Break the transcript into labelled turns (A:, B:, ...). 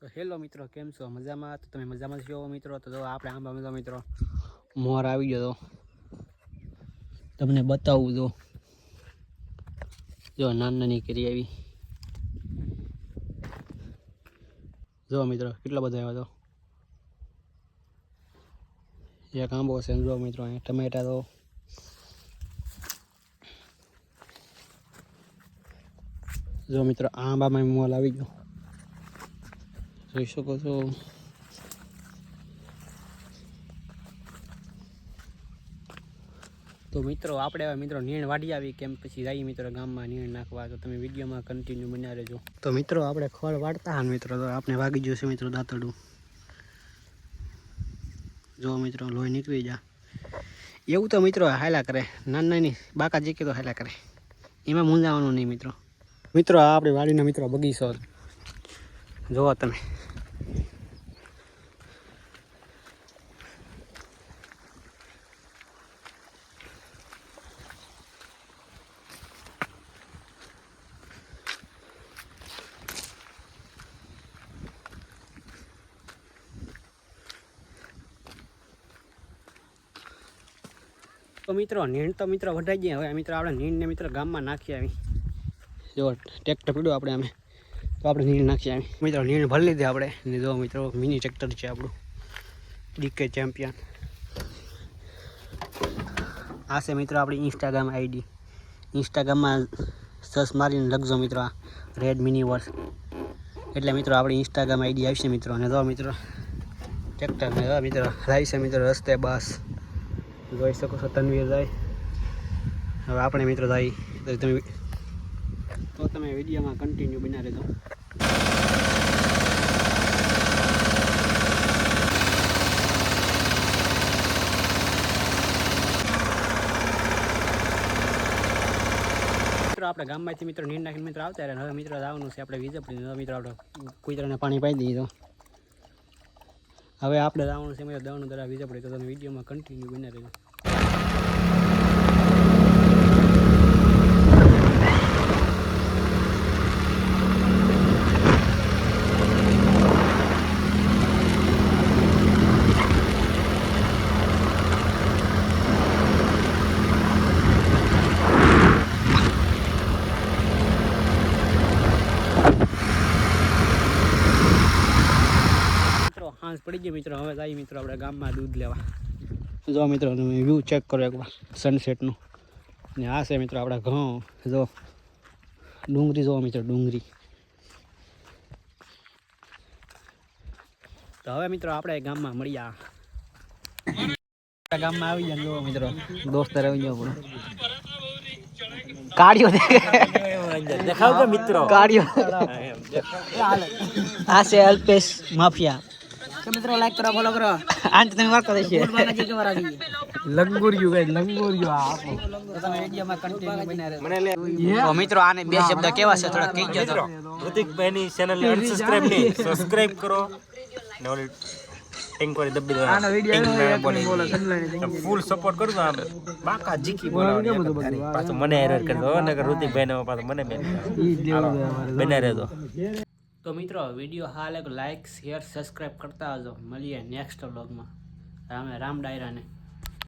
A: તો હેલો મિત્રો, કેમ છો? મજામાં? તો તમે મજામાં છો મિત્રો? તો આપણે આંબા મજા મિત્રો. મોર આવી ગયો તો. તમને બતાવું જો. જો નાની નાની કરી આવી. જો મિત્રો, કેટલા બધા આવ્યા તો? એક આંબો છે જો મિત્રો, અહીંયા ટમેટા તો. જો મિત્રો, આંબામાં મોલ આવી ગયો. જોઈ શકો છો. તો મિત્રો, આપણે હવે મિત્રો નીણ વાડી આવી કેમ પછી જઈએ મિત્રો ગામમાં નીણ નાખવા. તો તમે વિડીયોમાં કન્ટિન્યુ બન્યા રહેજો. તો મિત્રો, આપણે ખોળ વાળતા હા મિત્રો, તો આપણે વાગી જશે મિત્રો દાંતડું જો મિત્રો, લોહી નીકળી જા. એવું તો મિત્રો હાલા કરે. નાની નાની બાકા જીકે તો હાલા કરે. એમાં મૂંઝાવાનું નહીં મિત્રો. મિત્રો આપણી વાડીના મિત્રો બગીચો જુઓ તમે. તો મિત્રો, નીણ તો મિત્રો વઢાઈ ગયા હવે મિત્રો આપણે નીણને મિત્રો ગામમાં નાખી આવી. જો, ટેક્ટર પીડ્યું આપણે અમે તો આપણે નીણ નાખીએ મિત્રો, નીણ ભરી લીધી આપણે. ને જો મિત્રો, મિની ટ્રેક્ટર છે આપણું. ડીકે ચેમ્પિયન આ છે મિત્રો આપણી ઇન્સ્ટાગ્રામ આઈડી ઇન્સ્ટાગ્રામમાં સર્ચ મારીને લખજો મિત્રો આ રેડ મિની વર્સ એટલે મિત્રો, આપણી ઇન્સ્ટાગ્રામ આઈડી આવશે મિત્રો. અને જો મિત્રો ટ્રેક્ટર ને જો મિત્રો છે મિત્રો રસ્તે બસ. જોઈ શકો છો, તનવીર જાય હવે આપણે મિત્રો જાય તમે તો તમે વિડીયોમાં કન્ટિન્યુ બના રહેજો. મિત્રો, આપણે ગામમાંથી મિત્રો નીર નાખીને મિત્રો આવતા રહ્યા હવે મિત્રો આવવાનું છે આપણે વીજપડી મિત્રો આપણે કુતરાને પાણી પાઈ તો હવે આપણે આવવાનું છે મિત્રો દવાનું દરા વીજપડી તો તમે વિડીયોમાં કન્ટિન્યુ બની રહેજો મિત્રો હાંસ પડી ગઈ મિત્રો. હવે જાય મિત્રો આપણે ગામમાં દૂધ લેવા. જો મિત્રો તમે વ્યૂ ચેક કરો એકવાર સનસેટનું ને. આ છે મિત્રો આપણા ઘઉં. જો ડુંગળી જોવો મિત્રો ડુંગળી. તો હવે મિત્રો આપણે ગામમાં મળ્યા ગામમાં આવી ગયા જો મિત્રો. દોસ્ત આવી ગયો કાઢ્યો.
B: દેખાવ મિત્રો
A: કાઢ્યો આ છે અલ્પેશ માફિયા.
B: મિત્રો લાઈક કરો ફોલો કરો.
A: આજ તમે વાર કરે છે
B: બાલાજી કે વારા જઈએ
A: લંગુરિયું ગઈ લંગુરિયું આપો.
B: તમે વિડીયોમાં કન્ટિન્યુ બન્યા રહેજો.
A: તો મિત્રો આને બે શબ્દ કેવા છે થોડા કહી ગયો તો.
C: ઋતિકભાઈ ની ચેનલ ને અનસબસ્ક્રાઇબ નહીં સબસ્ક્રાઇબ કરો. ને ઓલી દબી દો.
B: આનો વીડિયો
C: ફૂલ સપોર્ટ કરજો આમ બાકા જીકી પાછું મને એરર કરી દો નકર ઋતિકભાઈ ને પાછું મને બેન બને રહેજો.
A: તો મિત્રો, વીડિયો હાલ એક લાઇક શેર સબસ્ક્રાઈબ કરતા હજો મળીએ નેક્સ્ટ વ્લોગમાં રામે રામ ડાયરાને.